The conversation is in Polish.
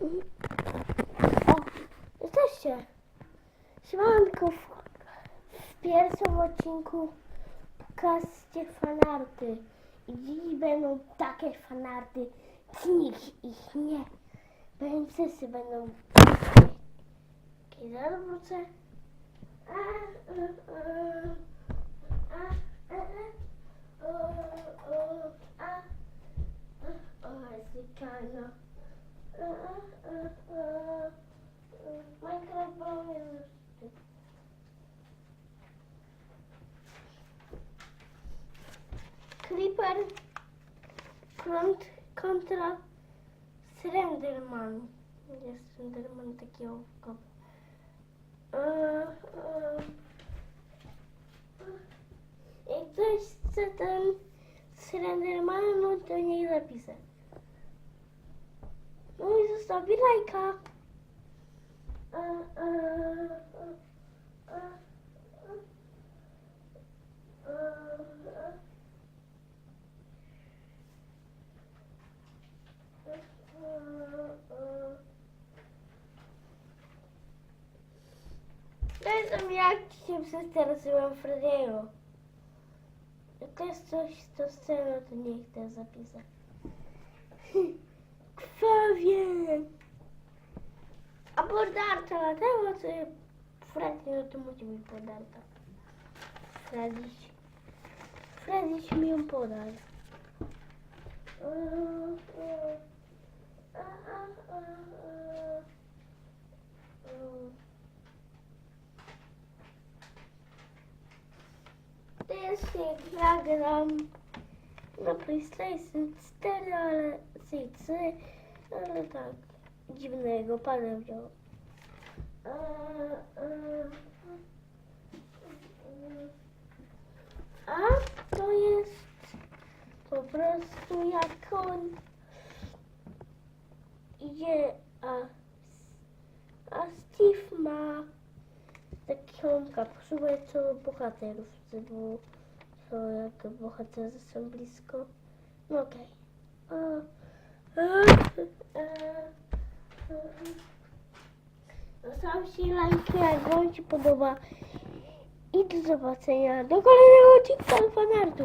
O, jesteście. Siemanko, w, w pierwszym odcinku pokażcie fanarty. I dziś będą takie fanarty, nikt ich nie. Wszyscy będą. Kiedy zaraz wrócę. A, a, a, a, a, a. A, a, a, a. Minecraft brasileiro. Creeper front contra Slenderman. Slenderman такий овкоп. Якщо це там Slenderman, то a написано. No to niech zapisze. No i zostawi lajka. Eee, eee, eee, eee, eee, eee. Zresztą jak się przestraszyłam Frediego. Jak to jest coś, co scena, to niech też zapisze. Krwawie! A podarta latała, to Freddy, no to musi być podarta. Frediś. Frediś mi ją podał. Też jak ja na PlayStation 4, ale C3, ale tak, dziwnego pana wziął. A, to jest po prostu jak on idzie, a, a Steve ma taką kapsułę, co bohaterów, było, co jak bohaterzy są blisko. No okej. A. Zostawcie lajki, jak wam się podoba. I do zobaczenia do kolejnego odcinka fanartu.